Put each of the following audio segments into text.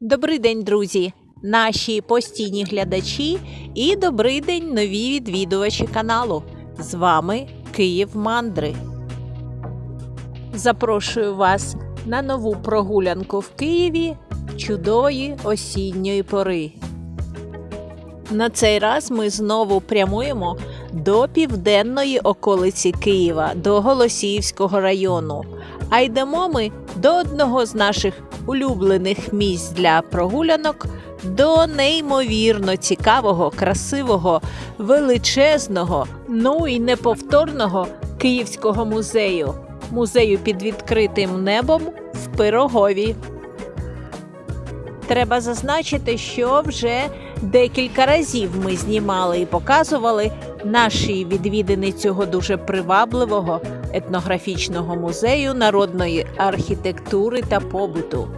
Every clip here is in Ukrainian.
Добрий день, друзі, наші постійні глядачі і добрий день нові відвідувачі каналу. З вами Київ Мандри. Запрошую вас на нову прогулянку в Києві чудової осінньої пори. На цей раз ми знову прямуємо до південної околиці Києва, до Голосіївського району. А йдемо ми до одного з наших улюблених місць для прогулянок, до неймовірно цікавого, красивого, величезного, ну і неповторного Київського музею, музею під відкритим небом в Пирогові. Треба зазначити, що вже декілька разів ми знімали і показували наші відвідини цього дуже привабливого етнографічного музею народної архітектури та побуту.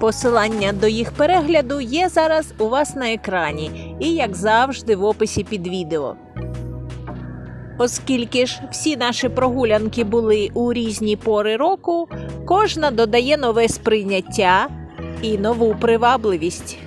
Посилання до їх перегляду є зараз у вас на екрані і, як завжди, в описі під відео. Оскільки ж всі наші прогулянки були у різні пори року, кожна додає нове сприйняття і нову привабливість.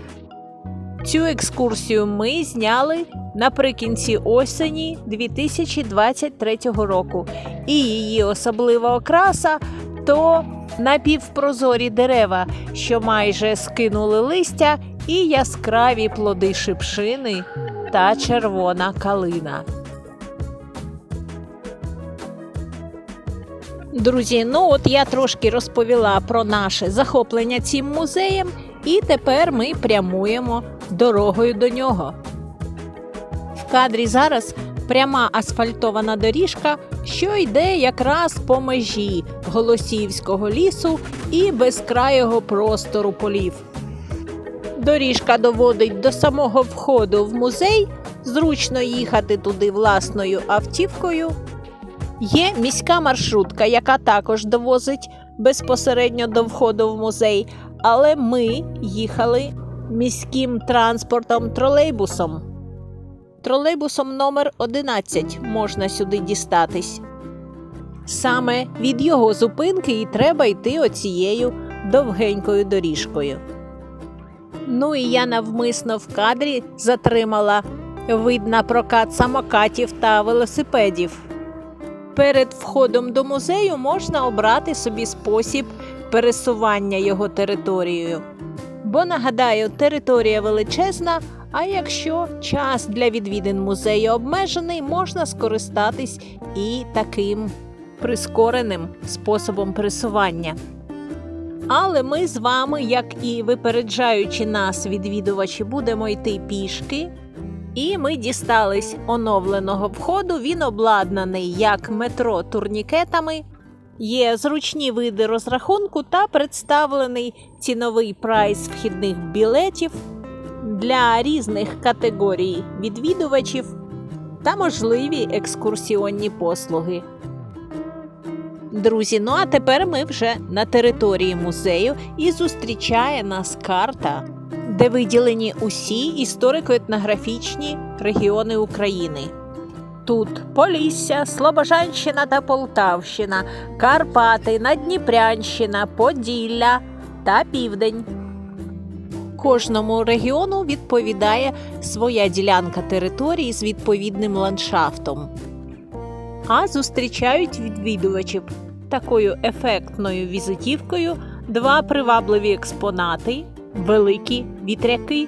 Цю екскурсію ми зняли наприкінці осені 2023 року, і її особлива окраса то напівпрозорі дерева, що майже скинули листя, і яскраві плоди шипшини та червона калина. Друзі, ну от я трошки розповіла про наше захоплення цим музеєм, і тепер ми прямуємо дорогою до нього. Кадрі зараз пряма асфальтована доріжка, що йде якраз по межі Голосіївського лісу і безкрайого простору полів. Доріжка доводить до самого входу в музей, зручно їхати туди власною автівкою. Є міська маршрутка, яка також довозить безпосередньо до входу в музей, але ми їхали міським транспортом тролейбусом. Тролейбусом номер 11 можна сюди дістатись. Саме від його зупинки і треба йти оцією довгенькою доріжкою. Ну і я навмисно в кадрі затримала вид на прокат самокатів та велосипедів. Перед входом до музею можна обрати собі спосіб пересування його територією. Бо нагадаю, територія величезна, а якщо час для відвідин музею обмежений, можна скористатись і таким прискореним способом пересування. Але ми з вами, як і випереджаючи нас відвідувачі, будемо йти пішки. І ми дістались оновленого входу. Він обладнаний як метро турнікетами. Є зручні види розрахунку та представлений ціновий прайс вхідних білетів для різних категорій відвідувачів та можливі екскурсіонні послуги. Друзі, ну а тепер ми вже на території музею і зустрічає нас карта, де виділені усі історико-етнографічні регіони України. Тут Полісся, Слобожанщина та Полтавщина, Карпати, Надніпрянщина, Поділля та Південь. Кожному регіону відповідає своя ділянка території з відповідним ландшафтом. А зустрічають відвідувачів такою ефектною візитівкою два привабливі експонати великі вітряки.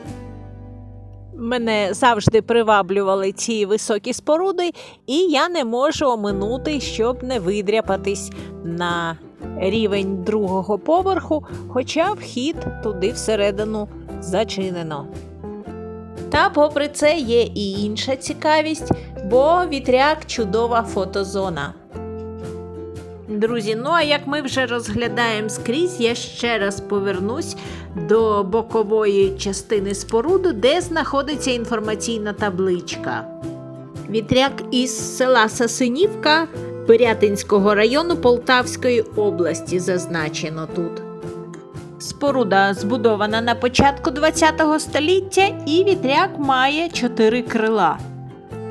Мене завжди приваблювали ці високі споруди, і я не можу оминути, щоб не видряпатись на рівень другого поверху, хоча вхід туди всередину зачинено. Та, попри це, є і інша цікавість, бо вітряк чудова фотозона. Друзі, ну а як ми вже розглядаємо скрізь, я ще раз повернусь до бокової частини споруду, де знаходиться інформаційна табличка. Вітряк із села Сасинівка Пирятинського району Полтавської області зазначено тут. Споруда збудована на початку ХХ століття, і вітряк має чотири крила.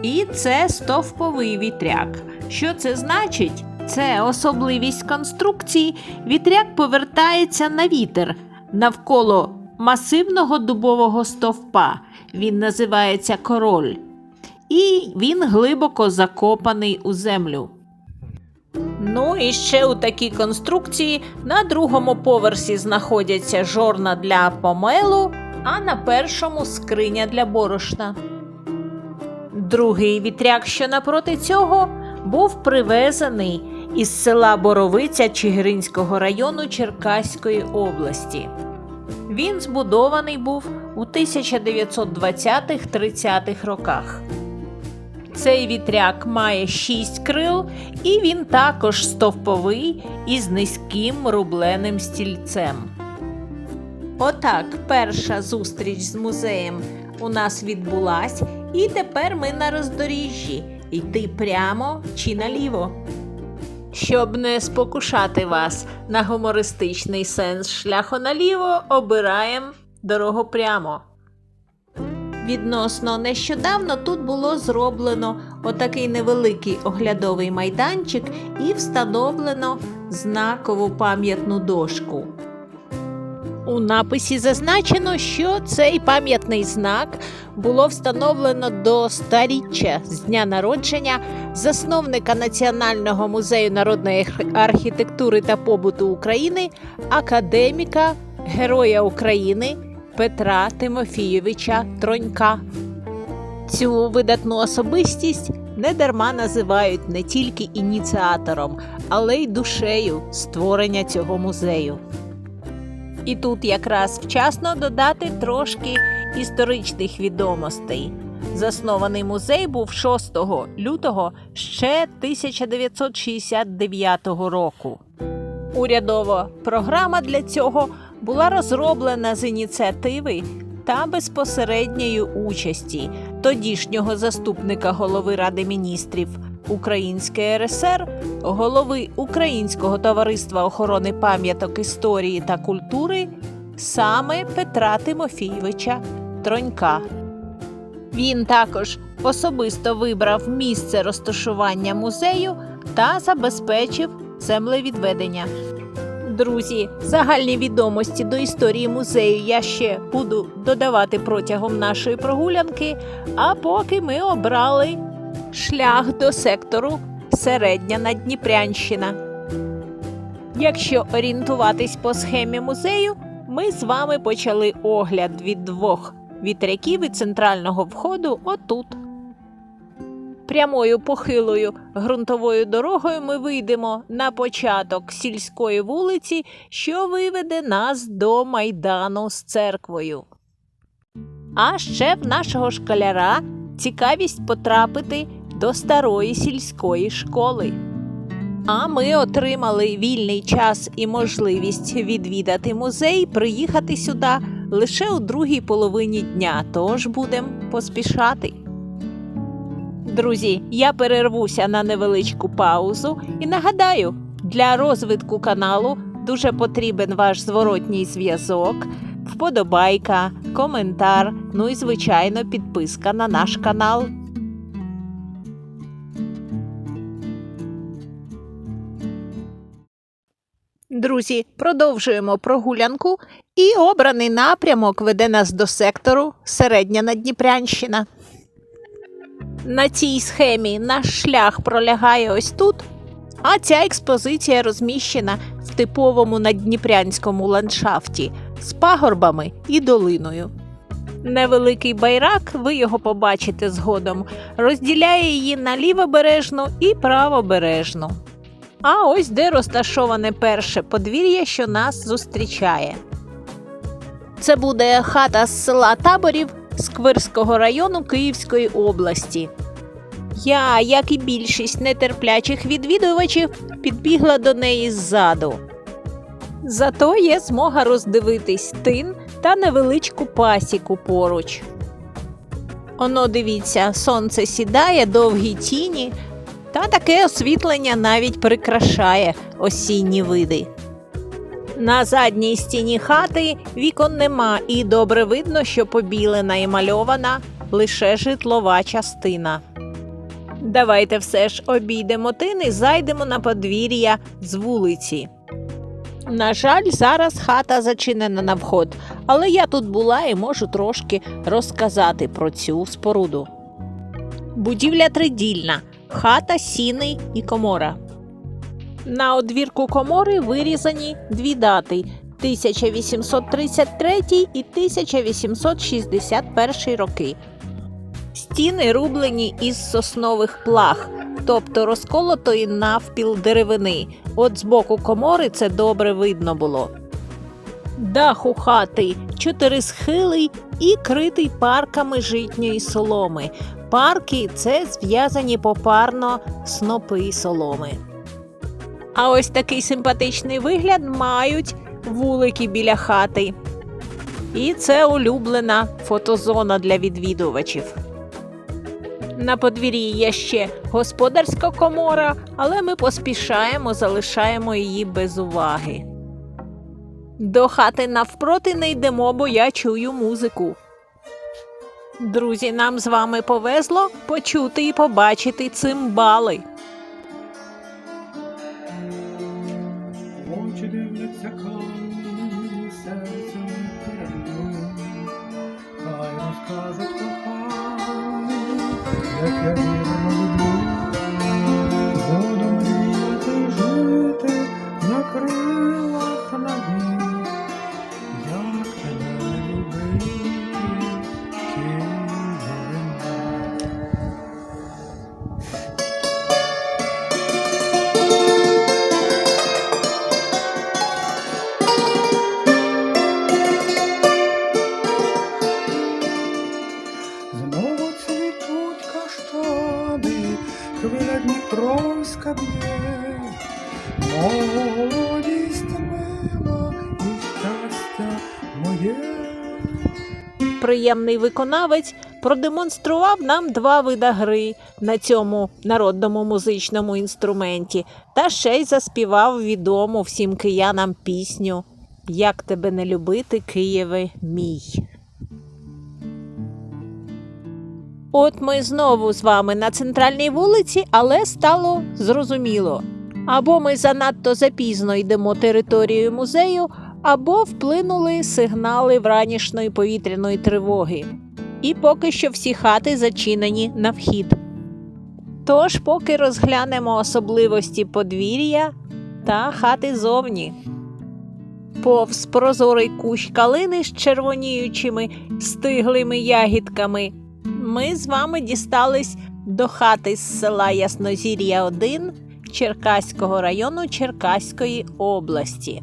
І це стовповий вітряк. Що це значить? Це особливість конструкції. Вітряк повертається на вітер, навколо масивного дубового стовпа. Він називається король. І він глибоко закопаний у землю. Ну і ще у такій конструкції на другому поверсі знаходяться жорна для помелу, а на першому скриня для борошна. Другий вітряк, що напроти цього, був привезений із села Боровиця Чигиринського району Черкаської області. Він збудований був у 1920-30-х роках. Цей вітряк має шість крил, і він також стовповий із низьким рубленим стільцем. Отак, перша зустріч з музеєм у нас відбулась, і тепер ми на роздоріжжі. Йти прямо чи наліво. Щоб не спокушати вас на гумористичний сенс шляху наліво, обираємо дорогу прямо. Відносно нещодавно тут було зроблено отакий невеликий оглядовий майданчик і встановлено знакову пам'ятну дошку. У написі зазначено, що цей пам'ятний знак було встановлено до старіччя з дня народження засновника Національного музею народної архітектури та побуту України, академіка, Героя України Петра Тимофійовича Тронька. Цю видатну особистість недарма називають не тільки ініціатором, але й душею створення цього музею. І тут якраз вчасно додати трошки історичних відомостей. Заснований музей був 6 лютого ще 1969 року. Урядова програма для цього була розроблена з ініціативи та безпосередньої участі тодішнього заступника голови Ради міністрів Української РСР, голови Українського товариства охорони пам'яток історії та культури саме Петра Тимофійовича Тронька. Він також особисто вибрав місце розташування музею та забезпечив землевідведення. Друзі, загальні відомості до історії музею я ще буду додавати протягом нашої прогулянки, а поки ми обрали шлях до сектору Середня Надніпрянщина. Якщо орієнтуватись по схемі музею, ми з вами почали огляд від двох вітряків і центрального входу отут. Прямою похилою ґрунтовою дорогою ми вийдемо на початок сільської вулиці, що виведе нас до майдану з церквою. А ще в нашого школяра цікавість потрапити до старої сільської школи. А ми отримали вільний час і можливість відвідати музей, приїхати сюди лише у другій половині дня, тож будемо поспішати. Друзі, я перервуся на невеличку паузу і нагадаю, для розвитку каналу дуже потрібен ваш зворотній зв'язок, вподобайка, коментар, ну і звичайно підписка на наш канал. Друзі, продовжуємо прогулянку, і обраний напрямок веде нас до сектору Середня Надніпрянщина. На цій схемі наш шлях пролягає ось тут, а ця експозиція розміщена в типовому надніпрянському ландшафті з пагорбами і долиною. Невеликий байрак, ви його побачите згодом, розділяє її на лівобережну і правобережну. А ось де розташоване перше подвір'я, що нас зустрічає. Це буде хата з села Таборів Сквирського району Київської області. Я, як і більшість нетерплячих відвідувачів, підбігла до неї ззаду. Зато є змога роздивитись тин та невеличку пасіку поруч. Оно дивіться, сонце сідає, довгі тіні, та таке освітлення навіть прикрашає осінні види. На задній стіні хати вікон нема, і добре видно, що побілена і мальована лише житлова частина. Давайте все ж обійдемо тин і зайдемо на подвір'я з вулиці. На жаль, зараз хата зачинена на вход, але я тут була і можу трошки розказати про цю споруду. Будівля тридільна, хата, сіни і комора. На одвірку комори вирізані дві дати 1833 і 1861 роки. Стіни рублені із соснових плах, тобто розколотої навпіл деревини. От з боку комори це добре видно було. Дах у хати чотирисхилий і критий парками житньої соломи. Парки це зв'язані попарно снопи соломи. А ось такий симпатичний вигляд мають вулики біля хати. І це улюблена фотозона для відвідувачів. На подвір'ї є ще господарська комора, але ми поспішаємо, залишаємо її без уваги. До хати навпроти не йдемо, бо я чую музику. Друзі, нам з вами повезло почути і побачити цимбали. Знову цвітуть каштани, хвиля Дніпровська б'є, молодість мила і щастя моє. Приємний виконавець продемонстрував нам два вида гри на цьому народному музичному інструменті та ще й заспівав відому всім киянам пісню Як тебе не любити, Києве мій. От ми знову з вами на центральній вулиці, але стало зрозуміло. Або ми занадто запізно йдемо територією музею, або вплинули сигнали вранішньої повітряної тривоги. І поки що всі хати зачинені на вхід. Тож, поки розглянемо особливості подвір'я та хати зовні. Повз прозорий кущ калини з червоніючими стиглими ягідками. Ми з вами дістались до хати з села Яснозір'я 1 Черкаського району Черкаської області.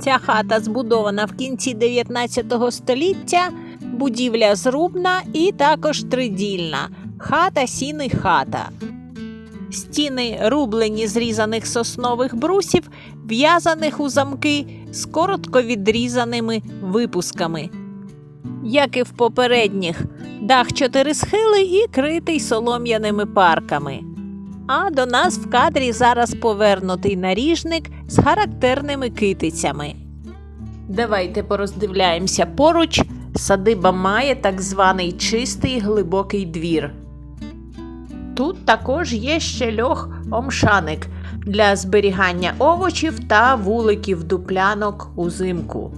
Ця хата збудована в кінці 19 століття, будівля зрубна і також тридільна. Хата сіни хата. Стіни рублені з різаних соснових брусів, в'язаних у замки з коротко відрізаними випусками. Як і в попередніх, дах чотири схили і критий солом'яними парками. А до нас в кадрі зараз повернутий наріжник з характерними китицями. Давайте пороздивляємося поруч. Садиба має так званий чистий глибокий двір. Тут також є ще льох омшаник для зберігання овочів та вуликів дуплянок узимку.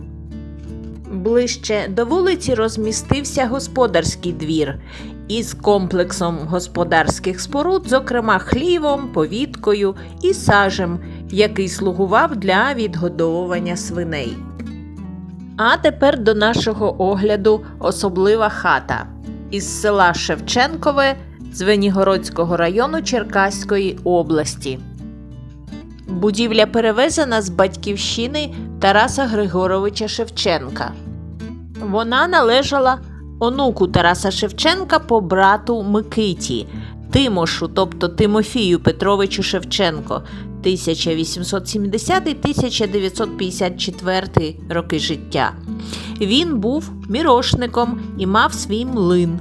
Ближче до вулиці розмістився господарський двір із комплексом господарських споруд, зокрема хлівом, повіткою і сажем, який слугував для відгодовування свиней. А тепер до нашого огляду особлива хата із села Шевченкове Звенігородського району Черкаської області. Будівля перевезена з батьківщини Тараса Григоровича Шевченка. Вона належала онуку Тараса Шевченка по брату Микиті, Тимошу, тобто Тимофію Петровичу Шевченко, 1870-1954 роки життя. Він був мірошником і мав свій млин.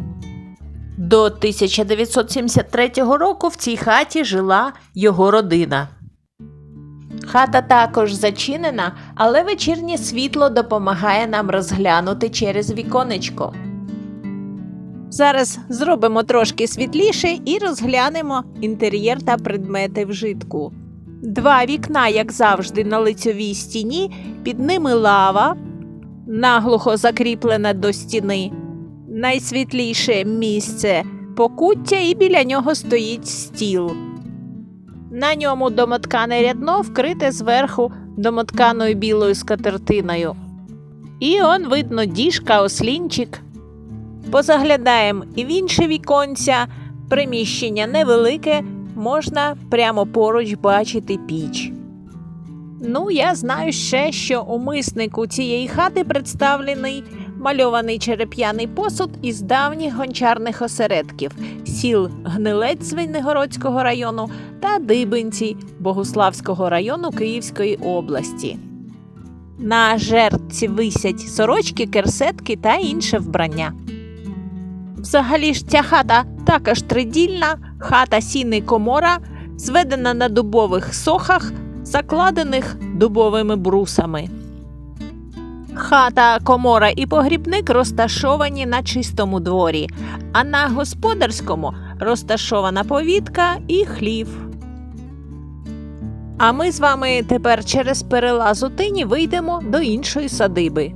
До 1973 року в цій хаті жила його родина. Хата також зачинена, але вечірнє світло допомагає нам розглянути через віконечко. Зараз зробимо трошки світліше і розглянемо інтер'єр та предмети вжитку. Два вікна, як завжди, на лицьовій стіні, під ними лава, наглухо закріплена до стіни. Найсвітліше місце покуття, і біля нього стоїть стіл. На ньому домоткане рядно вкрите зверху домотканою білою скатертиною. І он видно діжка, ослінчик. Позаглядаємо і в інше віконця, приміщення невелике, можна прямо поруч бачити піч. Ну, я знаю ще, що у миснику цієї хати представлений мальований череп'яний посуд із давніх гончарних осередків сіл Гнилець Звенигородського району та Дибинці Богуславського району Київської області. На жертці висять сорочки, керсетки та інше вбрання. Взагалі ж ця хата також тридільна, хата сіни комора, зведена на дубових сохах, закладених дубовими брусами. Хата, комора і погрібник розташовані на чистому дворі, а на господарському розташована повітка і хлів. А ми з вами тепер через перелаз у тині вийдемо до іншої садиби.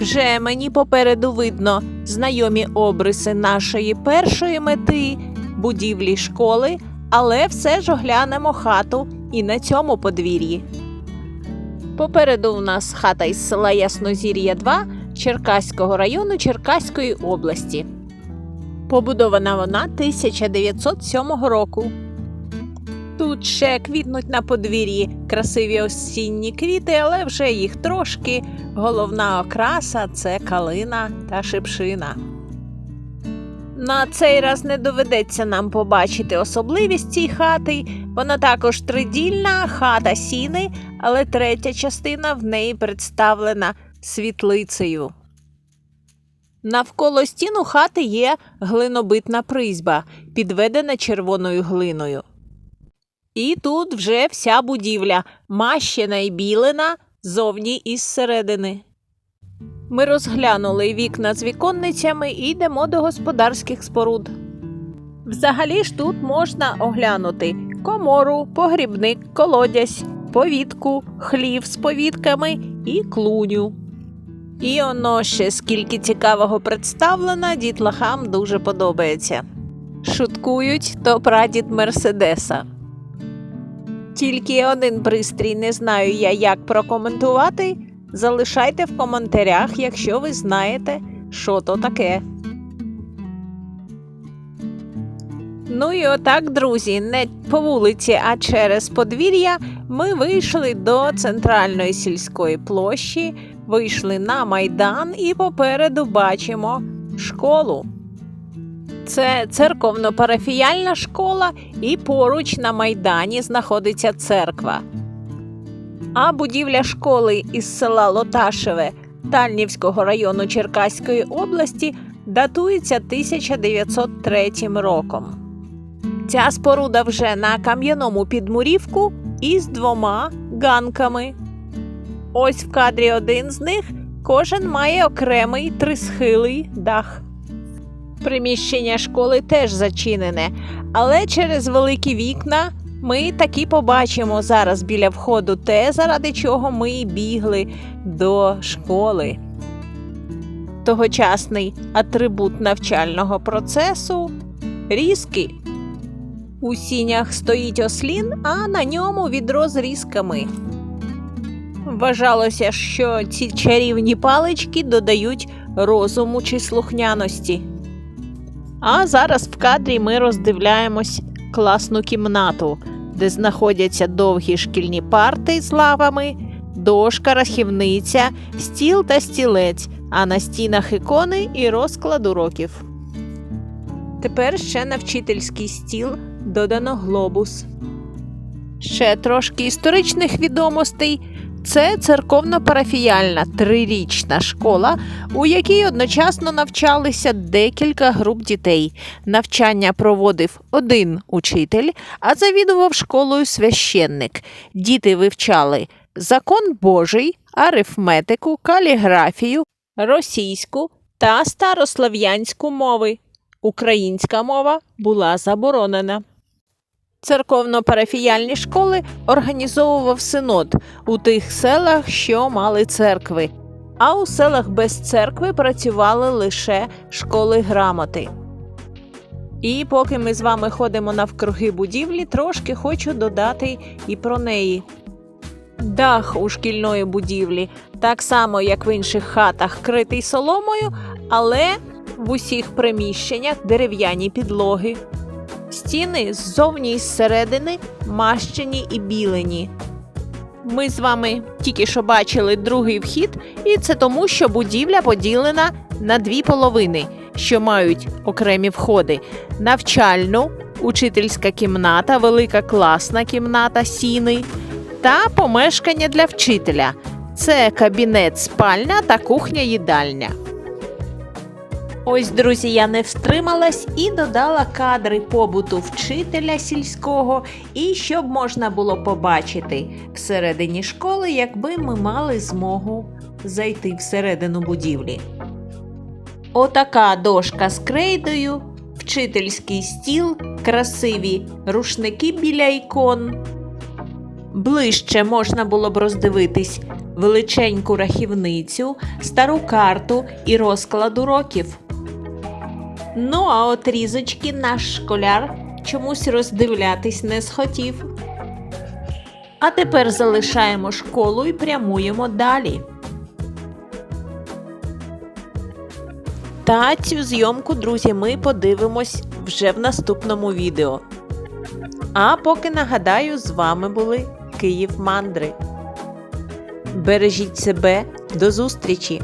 Вже мені попереду видно знайомі обриси нашої першої мети будівлі школи, але все ж оглянемо хату і на цьому подвір'ї. Попереду у нас хата із села Яснозір'я 2 Черкаського району Черкаської області. Побудована вона 1907 року. Тут ще квітнуть на подвір'ї красиві осінні квіти, але вже їх трошки. Головна окраса це калина та шипшина. На цей раз не доведеться нам побачити особливість цієї хати. Вона також тридільна, хата сіни, але третя частина в неї представлена світлицею. Навколо стіну хати є глинобитна призьба, підведена червоною глиною. І тут вже вся будівля мащена і білена зовні і зсередини. Ми розглянули вікна з віконницями і йдемо до господарських споруд. Взагалі ж тут можна оглянути комору, погрібник, колодязь, повітку, хлів з повітками і клуню. І оно ще скільки цікавого представлено, дітлахам дуже подобається. Шуткують то прадід Мерседеса. Тільки один пристрій не знаю я, як прокоментувати. Залишайте в коментарях, якщо ви знаєте, що то таке. Ну і отак, друзі, не по вулиці, а через подвір'я ми вийшли до центральної сільської площі, вийшли на майдан і попереду бачимо школу. Це церковно-парафіяльна школа, і поруч на майдані знаходиться церква. А будівля школи із села Лоташеве Тальнівського району Черкаської області датується 1903 роком. Ця споруда вже на кам'яному підмурівку із двома ганками. Ось в кадрі один з них кожен має окремий трисхилий дах. Приміщення школи теж зачинене, але через великі вікна ми таки побачимо зараз біля входу те, заради чого ми бігли до школи. Тогочасний атрибут навчального процесу різки. У сінях стоїть ослін, а на ньому відро з різками. Вважалося, що ці чарівні палички додають розуму чи слухняності. А зараз в кадрі ми роздивляємось класну кімнату, де знаходяться довгі шкільні парти з лавами, дошка, рахівниця, стіл та стілець, а на стінах ікони і розклад уроків. Тепер ще на вчительський стіл додано глобус. Ще трошки історичних відомостей. Це церковно-парафіяльна трирічна школа, у якій одночасно навчалися декілька груп дітей. Навчання проводив один учитель, а завідував школою священник. Діти вивчали закон Божий, арифметику, каліграфію, російську та старослов'янську мови. Українська мова була заборонена. Церковно-парафіяльні школи організовував синод у тих селах, що мали церкви, а у селах без церкви працювали лише школи грамоти. І поки ми з вами ходимо навкруги будівлі, трошки хочу додати і про неї. Дах у шкільної будівлі, так само як в інших хатах, критий соломою, але в усіх приміщеннях дерев'яні підлоги. Стіни ззовні і зсередини мащені і білені. Ми з вами тільки що бачили другий вхід, і це тому, що будівля поділена на дві половини, що мають окремі входи: навчальну, учительська кімната, велика класна кімната, сіни та помешкання для вчителя. Це кабінет, спальня та кухня-їдальня. Ось, друзі, я не встрималась і додала кадри побуту вчителя сільського, і щоб можна було побачити всередині школи, якби ми мали змогу зайти всередину будівлі. Отака дошка з крейдою, вчительський стіл, красиві рушники біля ікон. Ближче можна було б роздивитись величеньку рахівницю, стару карту і розклад уроків. Ну, а от різочки наш школяр чомусь роздивлятись не схотів. А тепер залишаємо школу і прямуємо далі. Та цю зйомку, друзі, ми подивимось вже в наступному відео. А поки нагадаю, з вами були Київ Мандри. Бережіть себе, до зустрічі!